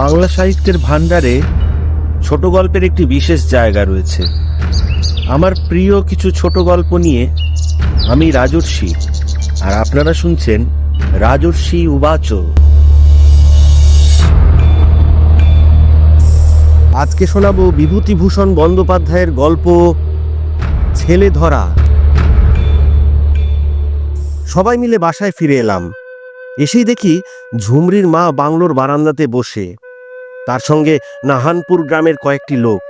বাংলা সাহিত্যের ভাণ্ডারে ছোট গল্পের একটি বিশেষ জায়গা রয়েছে। আমার প্রিয় কিছু ছোট গল্প নিয়ে আমি রাজর্ষি, আর আপনারা শুনছেন রাজর্ষি উবাচ। আজকে শোনাবো বিভূতিভূষণ বন্দ্যোপাধ্যায়ের গল্প, ছেলে ধরা। সবাই মিলে বাসায় ফিরে এলাম। এসেই দেখি ঝুমরির মা বাংলোর বারান্দাতে বসে। তার সঙ্গে নাহানপুর গ্রামের কয়েকটি লোক।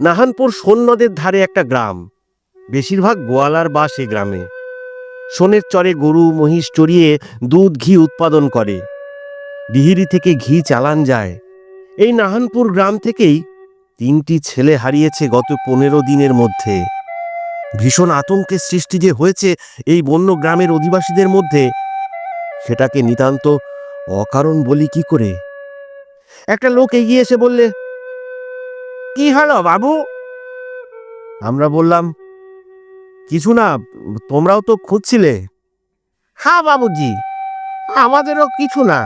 নাহানপুর সোন নদের ধারে একটা গ্রাম। বেশিরভাগ গোয়ালার বাস এ গ্রামে। সোনের চরে গরু, মহিষ চড়িয়ে দুধ, ঘি উৎপাদন করে। ডিহিরি থেকে ঘি চালান যায়। এই নাহানপুর গ্রাম থেকেই তিনটি ছেলে হারিয়েছে গত পনেরো দিনের মধ্যে। ভীষণ আতঙ্কের সৃষ্টি যে হয়েছে এই বন্য গ্রামের অধিবাসীদের মধ্যে, সেটাকে নিতান্ত অকারণ বলি কি করে? একটা লোক এগিয়ে এসে বললে, কি হলো বাবু? আমরা বললাম, কিছু না, তোমরাও তো খুঁজছিলে। হ্যাঁ বাবুজি, আমাদেরও কিছু না।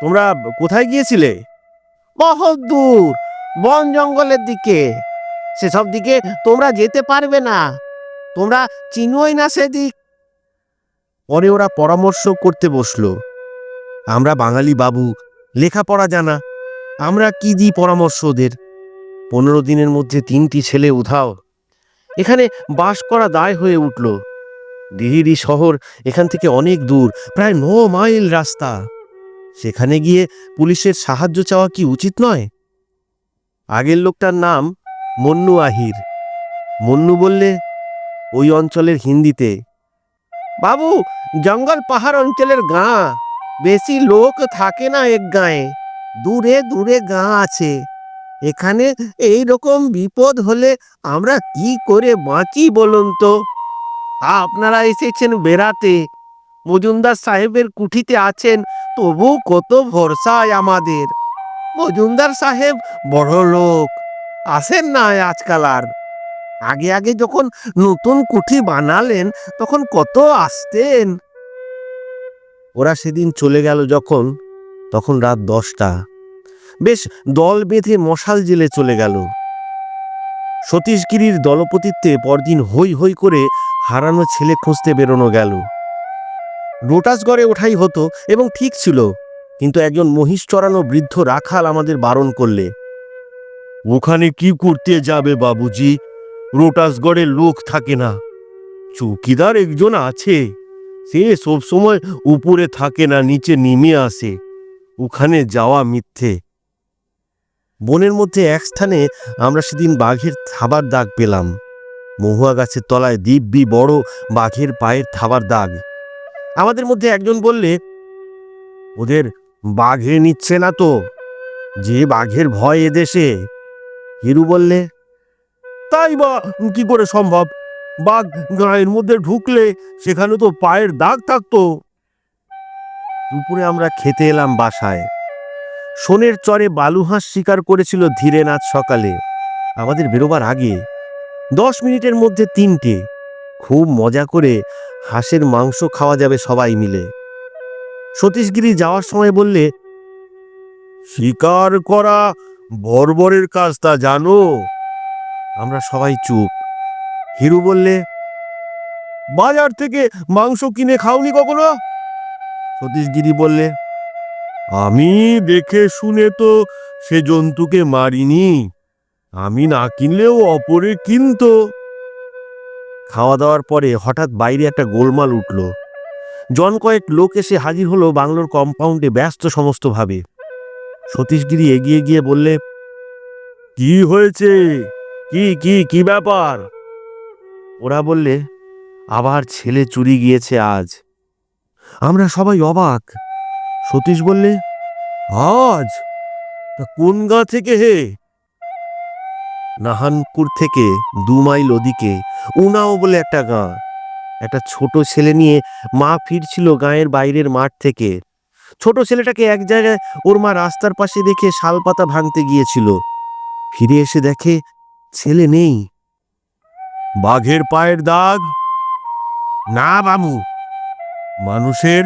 তোমরা কোথায় গিয়েছিলে? বহুত দূর, বন জঙ্গলের দিকে। সেসব দিকে তোমরা যেতে পারবে না। তোমরা চিনোই না সেদিক। পরে ওরা পরামর্শ করতে বসল। আমরা বাঙালি বাবু লেখাপড়া জানা। আমরা কি দিই পরামর্শ ওদের পনেরো দিনের মধ্যে তিনটি ছেলে উধাও। এখানে বাস করা দায় হয়ে উঠল। দিহিরি শহর এখান থেকে অনেক দূর, প্রায় ন মাইল রাস্তা। সেখানে গিয়ে পুলিশের সাহায্য চাওয়া কি উচিত নয়? আগের লোকটার নাম মন্নু আহির। মন্নু বললে, ওই অঞ্চলের হিন্দিতে। বাবু, জঙ্গল পাহাড় অঞ্চলের গাঁ। বেশি লোক থাকে না এক গাঁয়ে। দূরে দূরে গাঁ আছে। এখানে এই রকম বিপদ হলে আমরা কি করে বাঁচি বলুন তো? আপনারা এসেছেন বেড়াতে। মজুমদার সাহেবের কুঠিতে আছেন, তবু কত ভরসায় আমাদের। মজুমদার সাহেব বড় লোক, আসেন না আজকাল আর। আগে আগে যখন নতুন কুঠি বানালেন, তখন কত আসতেন। ওরা সেদিন চলে গেল যখন, তখন রাত দশটা। বেশ, দল বেঁধে মশাল জেলে চলে গেল। সতীশগিরির দলপতিত্বে পরদিন হই হই করে হারানো ছেলে খুঁজতে বেরোনো গেল। রোটাসগড়ে ওঠাই হতো এবং ঠিক ছিল, কিন্তু একজন মহিষ চড়ানো বৃদ্ধ রাখাল আমাদের বারণ করলে, ওখানে কি করতে যাবে বাবুজি? রোটাসগড়ে লোক থাকে না। চৌকিদার একজন আছে। সে সবসময় উপরে থাকে না, নিচে নেমে আসে। ওখানে যাওয়া মিথ্যে। বনের মধ্যে এক স্থানে আমরা সেদিন বাঘের থাবার দাগ পেলাম। মহুয়া গাছের তলায় দিব্যি বড় বাঘের পায়ের থাবার দাগ। আমাদের মধ্যে একজন বললে, ওদের বাঘে নিচ্ছে না তো, যে বাঘের ভয় এদেশে হিরু বললে, তাই বা, কি করে সম্ভব? বাঘ গায়ের মধ্যে ঢুকলে সেখানে তো পায়ের দাগ থাকতো। দুপুরে আমরা খেতে এলাম বাসায়। সোনের চরে বালুহাঁস শিকার করেছিল ধীরেনাথ সকালে। আমাদের বেরোবার আগে দশ মিনিটের মধ্যে তিনটে। খুব মজা করে হাঁসের মাংস খাওয়া যাবে সবাই মিলে। সতীশগিরি যাওয়ার সময় বললে, শিকার করা বর্বরের কাজ তা জানো? আমরা সবাই চুপ। হিরু বললে, বাজার থেকে মাংস কিনে খাওনি কখনো? সতীশগিরি বললে, আমি দেখে শুনে তো সে জন্তুকে মারিনি। আমি না কিনলেও অপরে কিনতো। খাওয়া দাওয়ার পরে হঠাৎ বাইরে একটা গোলমাল উঠল। জন কয়েক লোক এসে হাজির হলো বাংলোর কম্পাউন্ডে ব্যস্ত সমস্তভাবে। সতীশগিরি এগিয়ে গিয়ে বললে, কি হয়েছে? কি কি কি ব্যাপার? ওরা বললে, আবার ছেলে চুরি গিয়েছে আজ। আমরা সবাই অবাক। সতীশ বললে, আজ? তা কোন গা থেকে হে? নাহানপুর থেকে দু মাইল ওদিকে, উনাও বলে একটা গাঁ। একটা ছোট ছেলে নিয়ে মা ফিরছিল গাঁয়ের বাইরের মাঠ থেকে। ছোট ছেলেটাকে এক জায়গায় ওর মা রাস্তার পাশে দেখে শালপাতা ভাঙতে গিয়েছিল। ফিরে এসে দেখে ছেলে নেই। বাঘের পায়ের দাগ? না, বাবু। মানুষের?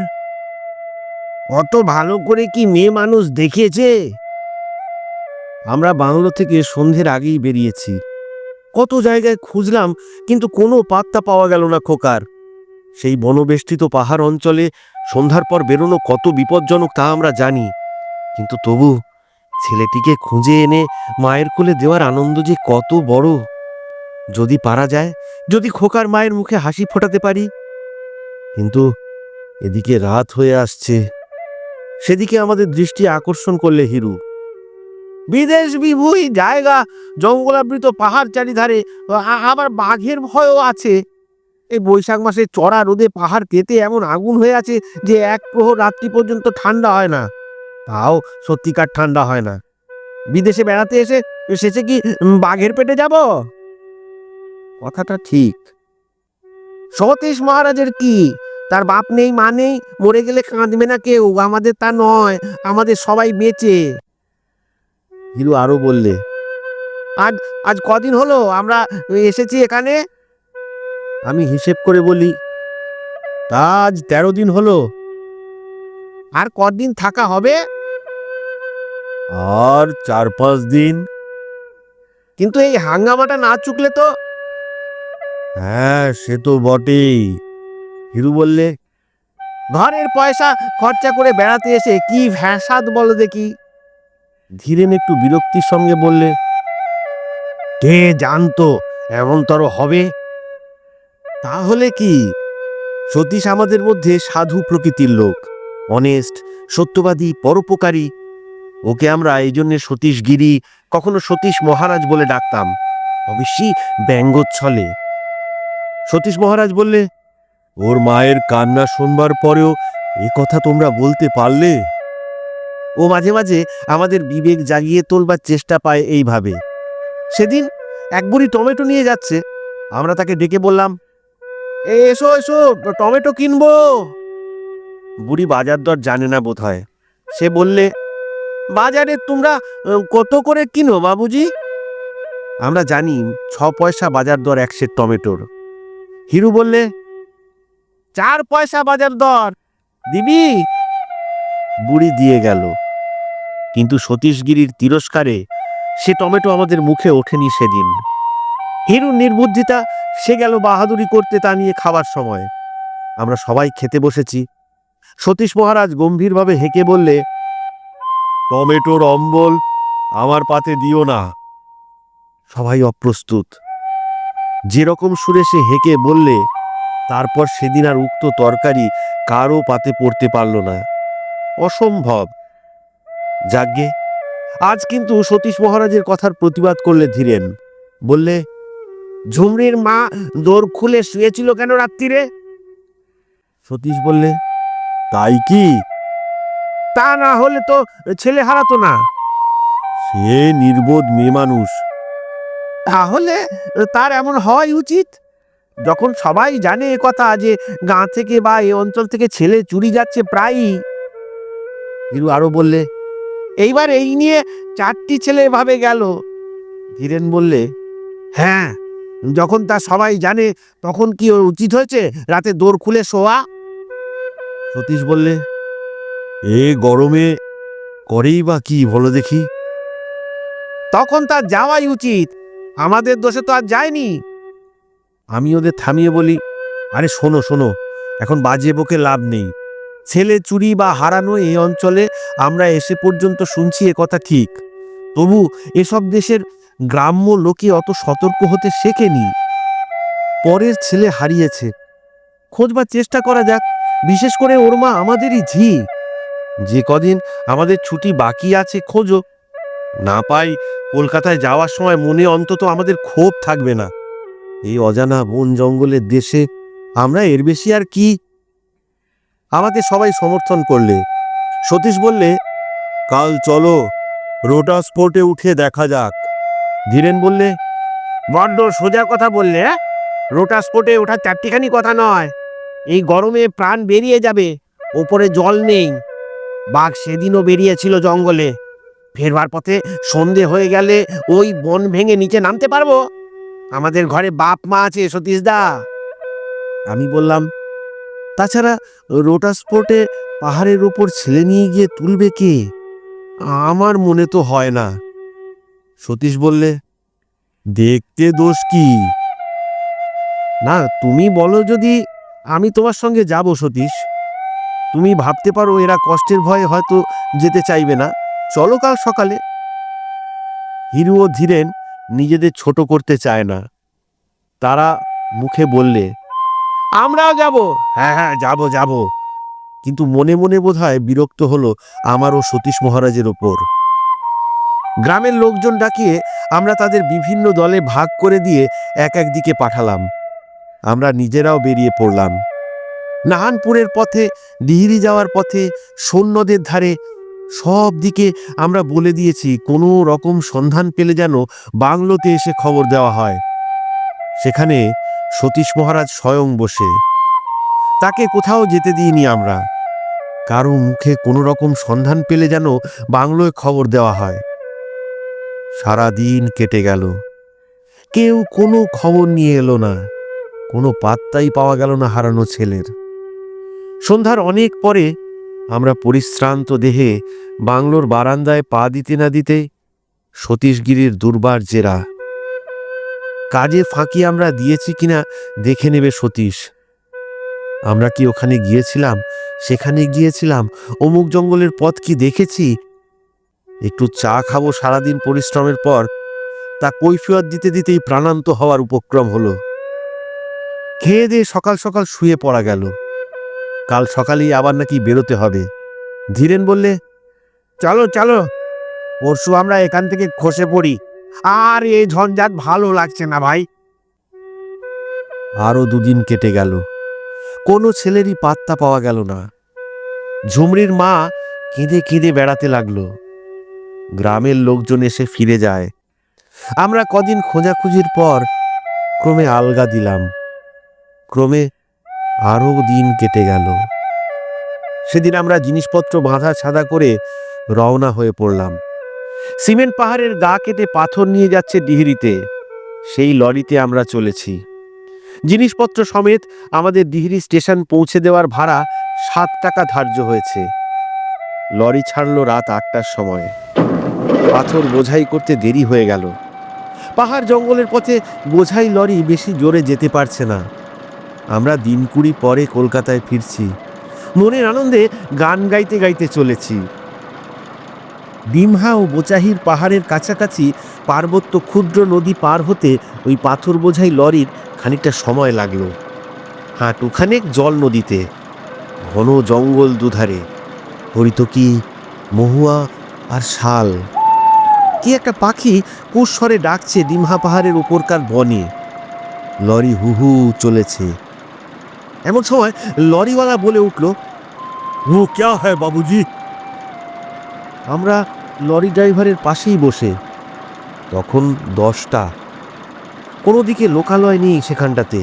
অত ভালো করে কি মেয়ে মানুষ দেখিয়েছে? আমরা বাংলো থেকে সন্ধ্যের আগেই বেরিয়েছি। কত জায়গায় খুঁজলাম, কিন্তু কোনো পাত্তা পাওয়া গেল না খোকার। সেই বনবেষ্টিত পাহাড় অঞ্চলে সন্ধ্যার পর বেরোনো কত বিপজ্জনক তা আমরা জানি। কিন্তু তবু ছেলেটিকে খুঁজে এনে মায়ের কোলে দেওয়ার আনন্দ যে কত বড়। যদি পারা যায়, যদি খোকার মায়ের মুখে হাসি ফোটাতে পারি। কিন্তু এদিকে রাত হয়ে আসছে। সেদিকে আমাদের দৃষ্টি আকর্ষণ করলে হিরু। বিদেশ বিভুই, জায়গা, জঙ্গলাবৃত, পাহাড় চারিধারে আবার বাঘের ভয়ও আছে। এই বৈশাখ মাসে চড়া রোদে পাহাড় কেটে এমন আগুন হয়ে আছে যে এক প্রহর রাত্রি পর্যন্ত ঠান্ডা হয় না। তাও সত্যিকার ঠান্ডা হয় না। বিদেশে বেড়াতে এসে শেষে কি বাঘের পেটে যাব? কথাটা ঠিক। সতীশ মহারাজের কি? তার বাপ নেই, মা নেই, মরে গেলে কাঁদবে না কেউ? আমাদের তা নয়, আমাদের সবাই বেঁচে। হিরু আরও বললে, আজ আজ কদিন হলো আমরা এসেছি এখানে? আমি হিসেব করে বলি, তা আজ তেরো দিন হলো। আর কদিন থাকা হবে? আর চার পাঁচ দিন। কিন্তু এই হাঙ্গামাটা না চুকলে তো হ্যাঁ সে তো বটেই। হিরু বললে ঘরের পয়সা খরচা করে বেড়াতে এসে কি ভ্যাসাদ বলো দেখি? ধীরেন একটু বিরক্তির সঙ্গে বললে কে জানতো এমন তর হবে? তাহলে কি? সতীশ আমাদের মধ্যে সাধু প্রকৃতির লোক অনেস্ট সত্যবাদী পরোপকারী। ওকে আমরা এই জন্যে সতীশ গিরি কখনো সতীশ মহারাজ বলে ডাকতাম। অবশ্যই ব্যঙ্গোচ্ছলে। সতীশ মহারাজ বললে ওর মায়ের কান্না শুনবার পরেও এ কথা তোমরা বলতে পারলে? ও মাঝে মাঝে আমাদের বিবেক জাগিয়ে তোলবার চেষ্টা পায় এইভাবে। সেদিন এক বুড়ি টমেটো নিয়ে যাচ্ছে। আমরা তাকে ডেকে বললাম "এ, এসো এসো টমেটো কিনবো। বুড়ি বাজার দর জানে না বোধ হয় সে বললে বাজারে তোমরা কত করে কিনো বাবুজি? আমরা জানি ছ পয়সা বাজার দর এক সের টমেটোর। হিরু বললে, চার পয়সা বাজার দর, দিবি? বুড়ি দিয়ে গেল। কিন্তু সতীশগিরির তিরস্কারে সে টমেটো আমাদের মুখে ওঠেনি সেদিন। হিরুর নির্বুদ্ধিতা সে গেল বাহাদুরি করতে তা নিয়ে খাবার সময়। আমরা সবাই খেতে বসেছি। সতীশ মহারাজ গম্ভীরভাবে হেঁকে বললে, টমেটোর অম্বল আমার পাতে দিও না। সবাই অপ্রস্তুত। যেরকম সুরে সে হেঁকে বললে, তারপর সেদিন আর উক্ত তরকারি কারও পাতে পড়তে পারল না। অসম্ভব। যাগ্গে আজ কিন্তু সতীশ মহারাজের কথার প্রতিবাদ করলে ধীরেন। বললে, ঝুমরির মা দোর খুলে শুয়েছিল কেন রাত্রিরে? সতীশ বললে, তাই কি? তা না হলে তো ছেলে হারাতো না। সে নির্বোধ মেয়ে মানুষ। তাহলে তার এমন হওয়াই উচিত? যখন সবাই জানে এ কথা যে গাঁ থেকে বা এই অঞ্চল থেকে ছেলে চুরি যাচ্ছে প্রায়ই। হিরু আরও বললে, এইবার এই নিয়ে চারটি ছেলে ভাবে গেল। ধীরেন বললে হ্যাঁ যখন তা সবাই জানে, তখন কি ওর উচিত হয়েছে রাতে দোর খুলে শোয়া? সতীশ বললে, এ গরমে করেই বা কি বলো দেখি? তখন তার যাওয়াই উচিত। আমাদের দোষে তো আর যায়নি। আমি ওদের থামিয়ে বলি, আরে শোনো শোনো, এখন বাজে বকে লাভ নেই। ছেলে চুরি বা হারানো এই অঞ্চলে আমরা এসে পর্যন্ত শুনছি কথা ঠিক। তবু এসব দেশের গ্রাম্য লোকে অত সতর্ক হতে শেখেনি। পরের ছেলে হারিয়েছে। খোঁজবার চেষ্টা করা যাক, বিশেষ করে ওর মা আমাদেরই ঝি। যে কদিন আমাদের ছুটি বাকি আছে, খোঁজো। না পাই কলকাতায় যাওয়ার সময় মনে অন্তত আমাদের ক্ষোভ থাকবে না। এই অজানা বন জঙ্গলের দেশে আমরা এর বেশি আর কি? আমাকে সবাই সমর্থন করলে। সতীশ বললে, কাল চলো রোটা স্পোর্টে উঠে দেখা যাক। ধীরেন বললে, বড্ড সোজা কথা বললে? রোটা স্পোর্টে ওঠার চারটিখানি কথা নয়। এই গরমে প্রাণ বেরিয়ে যাবে, ওপরে জল নেই। বাঘ সেদিনও বেরিয়েছিল জঙ্গলে। ফেরবার পথে সন্ধে হয়ে গেলে ওই বন ভেঙে নিচে নামতে পারব? আমাদের ঘরে বাপ মা আছে সতীশদা আমি বললাম, তাছাড়া রোটাস্পোর্টে পাহাড়ের ওপর ছেলে নিয়ে গিয়ে তুলবে কে? আমার মনে তো হয় না। সতীশ বললে, দেখতে দোষ কি? না, তুমি বলো যদি আমি তোমার সঙ্গে যাব, সতীশ। তুমি ভাবতে পারো এরা কষ্টের ভয়ে হয়তো যেতে চাইবে না। চলো কাল সকালে। হিরু ও ধীরেন নিজেদের ছোট করতে চায় না। তারা মুখে বললে, আমরাও যাব। হ্যাঁ হ্যাঁ যাব যাব। কিন্তু মনে মনে বোধহয় বিরক্ত হলো আমারও সতীশ মহারাজের ওপর। গ্রামের লোকজন ডাকিয়ে আমরা তাদের বিভিন্ন দলে ভাগ করে দিয়ে এক এক দিকে পাঠালাম। আমরা নিজেরাও বেরিয়ে পড়লাম। নাহানপুরের পথে ডিহিরি যাওয়ার পথে সৈন্যদের ধারে সব দিকে আমরা বলে দিয়েছি, কোনো রকম সন্ধান পেলে যেন বাংলোতে এসে খবর দেওয়া হয়। সেখানে সতীশ মহারাজ স্বয়ং বসে। তাকে কোথাও যেতে দিইনি আমরা। কারও মুখে কোনো রকম সন্ধান পেলে যেন বাংলোয় খবর দেওয়া হয়। সারা দিন কেটে গেল। কেউ কোনো খবর নিয়ে এলো না। কোনো পাত্তাই পাওয়া গেল না হারানো ছেলের। সন্ধ্যার অনেক পরে আমরা পরিশ্রান্ত দেহে বাংলোর বারান্দায় পা দিতে না দিতে সতীশগিরির দুর্বার জেরা। কাজে ফাঁকি আমরা দিয়েছি কিনা দেখে নেবে সতীশ। আমরা কি ওখানে গিয়েছিলাম? সেখানে গিয়েছিলাম। অমুক জঙ্গলের পথ কি দেখেছি? একটু চা খাব সারাদিন পরিশ্রমের পর। তা কৈফিয়ত দিতে দিতেই প্রাণান্ত হওয়ার উপক্রম হলো। খেয়ে দিয়ে সকাল সকাল শুয়ে পড়া গেল। কাল সকালেই আবার নাকি বেরোতে হবে। ধীরেন বললে, চলো চলো। পরশু আমরা এখান থেকে খসে পড়ি। আর এই ঝঞ্ঝাট ভালো লাগছে না ভাই। আরও দুদিন কেটে গেল। কোনো ছেলেরই পাত্তা পাওয়া গেল না। ঝুমরির মা কেঁদে কেঁদে বেড়াতে লাগল। গ্রামের লোকজন এসে ফিরে যায়। আমরা কদিন খোঁজাখুঁজির পর ক্রমে আলগা দিলাম। ক্রমে আরও দিন কেটে গেল। সেদিন আমরা জিনিসপত্র বাঁধা ছাদা করে রওনা হয়ে পড়লাম। সিমেন্ট পাহাড়ের গা কেটে পাথর নিয়ে যাচ্ছে ডিহিরিতে। সেই লরিতে আমরা চলেছি। জিনিসপত্র সমেত আমাদের ডিহিরি স্টেশন পৌঁছে দেওয়ার ভাড়া সাত টাকা ধার্য হয়েছে। লরি ছাড়লো রাত আটটার সময়। পাথর বোঝাই করতে দেরি হয়ে গেল। পাহাড় জঙ্গলের পথে বোঝাই লরি বেশি জোরে যেতে পারছে না। আমরা দিন কুড়ি পরে কলকাতায় ফিরছি। মনের আনন্দে গান গাইতে গাইতে চলেছি। ডিমহা ও বোচাহির পাহাড়ের কাছাকাছি পার্বত্য ক্ষুদ্র নদী পার হতে ওই পাথর বোঝাই লরির খানিকটা সময় লাগল। হাঁটুখানেক জল নদীতে, ঘন জঙ্গল দুধারে। হরিতকি মহুয়া আর শাল? কি একটা পাখি কুস্বরে ডাকছে ডিমহা পাহাড়ের উপরকার বনে। লরি হু হু চলেছে। এমন সময় লরিওয়ালা বলে উঠল, ও, ক্যা হ্যায় বাবুজি? আমরা লরি ড্রাইভারের পাশেই বসে, তখন দশটা। কোনো দিকে লোকালয় নেই সেখানটাতে।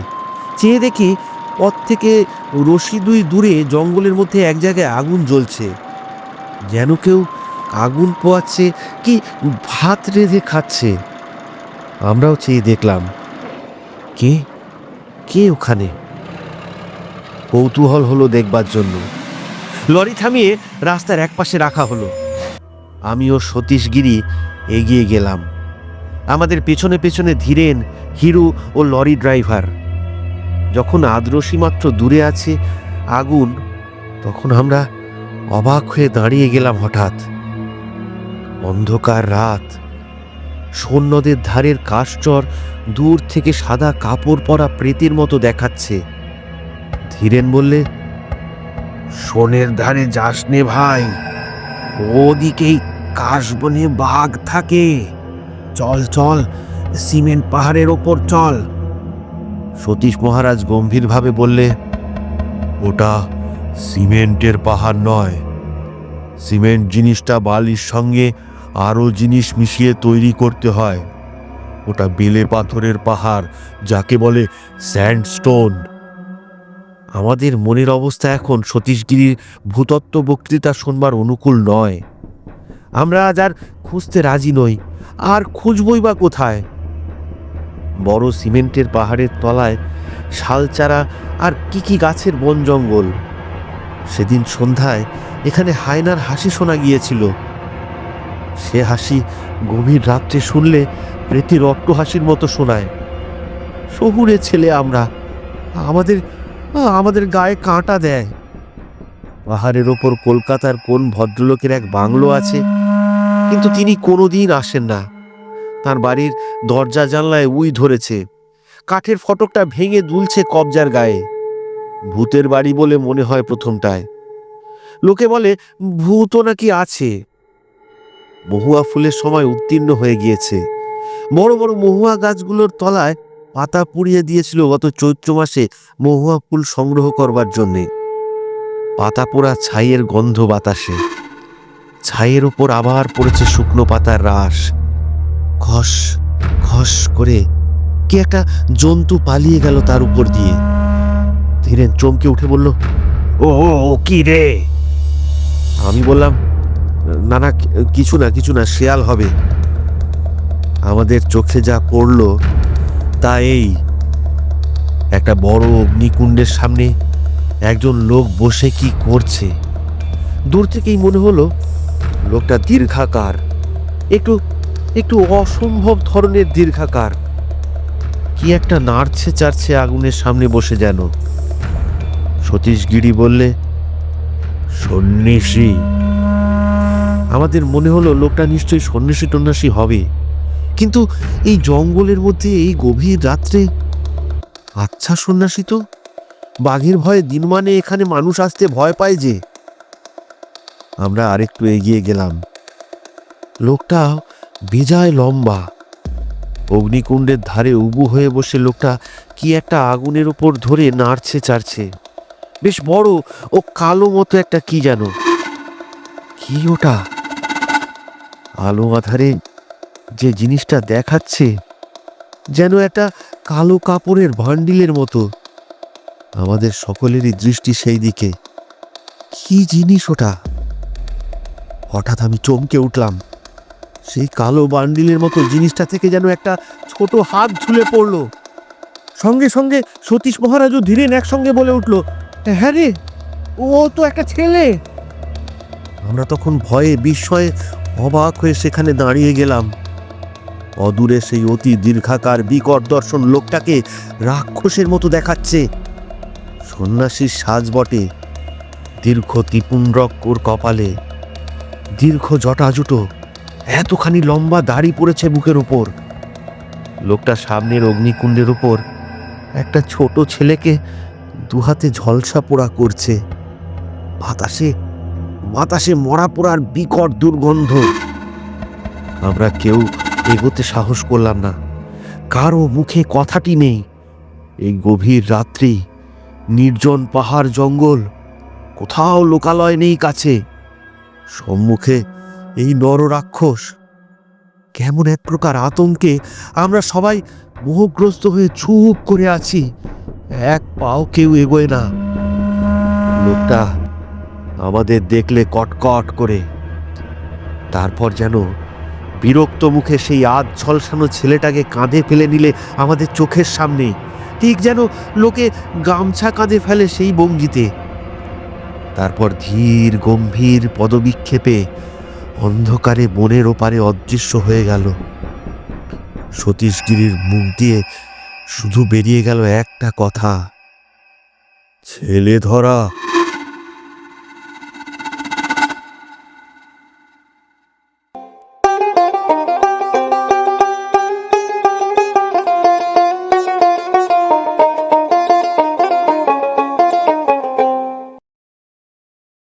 চেয়ে দেখি পথ থেকে রশি দুই দূরে জঙ্গলের মধ্যে এক জায়গায় আগুন জ্বলছে। যেন কেউ আগুন পোয়াচ্ছে কি ভাত রেঁধে খাচ্ছে। আমরাও চেয়ে দেখলাম, কে? কে ওখানে? কৌতূহল হলো দেখবার জন্য। লরি থামিয়ে রাস্তার একপাশে রাখা হলো। আমিও সতীশগিরি এগিয়ে গেলাম। আমাদের পেছনে পেছনে ধীরেন, হিরু ও লরি ড্রাইভার। যখন আদ্রসী মাত্র দূরে আছে, আগুন, তখন আমরা অবাক হয়ে দাঁড়িয়ে গেলাম হঠাৎ। অন্ধকার রাত। সৈন্যদের ধারের কাশচর দূর থেকে সাদা কাপড় পরা প্রেতের মতো দেখাচ্ছে। ধীরেন বললে সোনের ধারে যাস নে ভাই ওদিকেই কাশবনে বাঘ থাকে। চল চল সিমেন্ট পাহাড়ের ওপর চল। সতীশ মহারাজ গম্ভীরভাবে বললে ওটা সিমেন্টের পাহাড় নয়। সিমেন্ট জিনিসটা বালির সঙ্গে আরও জিনিস মিশিয়ে তৈরি করতে হয়। ওটা বেলে পাথরের পাহাড় যাকে বলে স্যান্ডস্টোন। আমাদের মনের অবস্থা এখন সতীশগিরির ভূতত্ত্ব বক্তৃতা শুনবার অনুকূল নয়। আমরা আজ আর খুঁজতে রাজি নই, আর খুঁজবই বা কোথায়? বড় সিমেন্টের পাহাড়ের তলায় শালচারা আর কি কি গাছের বন জঙ্গল। সেদিন সন্ধ্যায় এখানে হায়নার হাসি শোনা গিয়েছিল। সে হাসি গভীর রাত্রে শুনলে প্রীতির অট্ট হাসির মতো শোনায়। শহুরে ছেলে আমরা, আমাদের আমাদের গায়ে কাঁটা দেয়। পাহাড়ের ওপর কলকাতার কোন ভদ্রলোকের এক বাংলো আছে? কিন্তু তিনি কোনোদিন আসেন না। তার বাড়ির দরজা জানলায় উই ধরেছে। কাঠের ফটকটা ভেঙে দুলছে কবজার গায়ে। ভূতের বাড়ি বলে মনে হয় প্রথমটায়। লোকে বলে, ভূতও নাকি আছে? মহুয়া ফুলের সময় উত্তীর্ণ হয়ে গিয়েছে। বড় বড় মহুয়া গাছগুলোর তলায় পাতা পুড়িয়ে দিয়েছিল গত চৈত্র মাসে মহুয়া ফুল সংগ্রহ করবার জন্যে। পাতা পোড়া ছাইয়ের গন্ধ বাতাসে। ছাইয়ের ওপর আবার পড়েছে শুকনো পাতার রাস। খস খস করে কি একটা জন্তু পালিয়ে গেল তার উপর দিয়ে। ধীরেন চমকে উঠে বলল ও ও, ও কি রে? আমি বললাম না না কিছু না কিছু না শেয়াল হবে। আমাদের চোখে যা পড়ল তা এই, একটা বড় অগ্নিকুণ্ডের সামনে একজন লোক বসে কি করছে? দূর থেকেই মনে হলো, লোকটা দীর্ঘাকার, একটু একটু অসম্ভব ধরনের দীর্ঘাকার। কি একটা নাড়ছে চাড়ছে আগুনের সামনে বসে যেন। সতীশ গিরি বললে, সন্ন্যাসী। আমাদের মনে হলো লোকটা নিশ্চয়ই সন্ন্যাসী টন্যাসী হবে। কিন্তু এই জঙ্গলের মধ্যে এই গভীর রাত্রে? আচ্ছা সন্ন্যাসী তো। বাঘের ভয়ে দিনমানে এখানে মানুষ আসতে ভয় পায় যে। আমরা আরেকটু এগিয়ে গেলাম। লোকটা বেজায় লম্বা। অগ্নিকুণ্ডের ধারে উবু হয়ে বসে লোকটা কি একটা আগুনের ওপর ধরে নাড়ছে চাড়ছে। বেশ বড় ও কালো মতো একটা কি যেন। কি ওটা? আলো আধারে যে জিনিসটা দেখাচ্ছে যেন একটা কালো কাপড়ের ভান্ডিলের মতো। আমাদের সকলেরই দৃষ্টি সেই দিকে। কি জিনিস ওটা? হঠাৎ আমি চমকে উঠলাম। সেই কালো বান্ডিলের মতো জিনিসটা থেকে যেন একটা ছোট হাত ঝুলে পড়ল। সঙ্গে সঙ্গে সতীশ মহারাজও ধীরেন একসঙ্গে বলে উঠল হ্যাঁ রে, ও তো একটা ছেলে। আমরা তখন ভয়ে বিস্ময়ে অবাক হয়ে সেখানে দাঁড়িয়ে গেলাম। অদূরে সেই অতি দীর্ঘাকার বিকট দর্শন লোকটাকে রাক্ষসের মতো দেখাচ্ছে। সন্ন্যাসীর সাজ বটে। দীর্ঘ তিপুণ্ড্রক্কর কপালে। দীর্ঘ জটাজুটো। এতখানি লম্বা দাড়ি পড়েছে বুকের ওপর লোকটা সামনের অগ্নিকুণ্ডের ওপর একটা ছোট ছেলেকে দুহাতে ঝলসা পোড়া করছে। বাতাসে বাতাসে মরা পোড়ার বিকট দুর্গন্ধ। আমরা কেউ এগোতে সাহস করলাম না। কারও মুখে কথাটি নেই। এই গভীর রাত্রি, নির্জন পাহাড় জঙ্গল, কোথাও লোকালয় নেই কাছে। সম্মুখে এই নররাক্ষস। কেমন এক প্রকার আতঙ্কে আমরা সবাই মোহগ্রস্ত হয়ে চুপ করে আছি। এক পাও কেউ এগোয় না। লোকটা আমাদের দেখলে কটকট করে। তারপর যেন বিরক্ত মুখে সেই আধ ঝলসানো ছেলেটাকে কাঁধে ফেলে নিলে আমাদের চোখের সামনে। ঠিক যেন লোকে গামছা কাঁধে ফেলে সেই বঙ্গিতে। তারপর ধীর, গম্ভীর পদবিক্ষেপে অন্ধকারে বনের ওপারে অদৃশ্য হয়ে গেল। সতীশগিরির মুখ দিয়ে শুধু বেরিয়ে গেল একটা কথা। ছেলে ধরা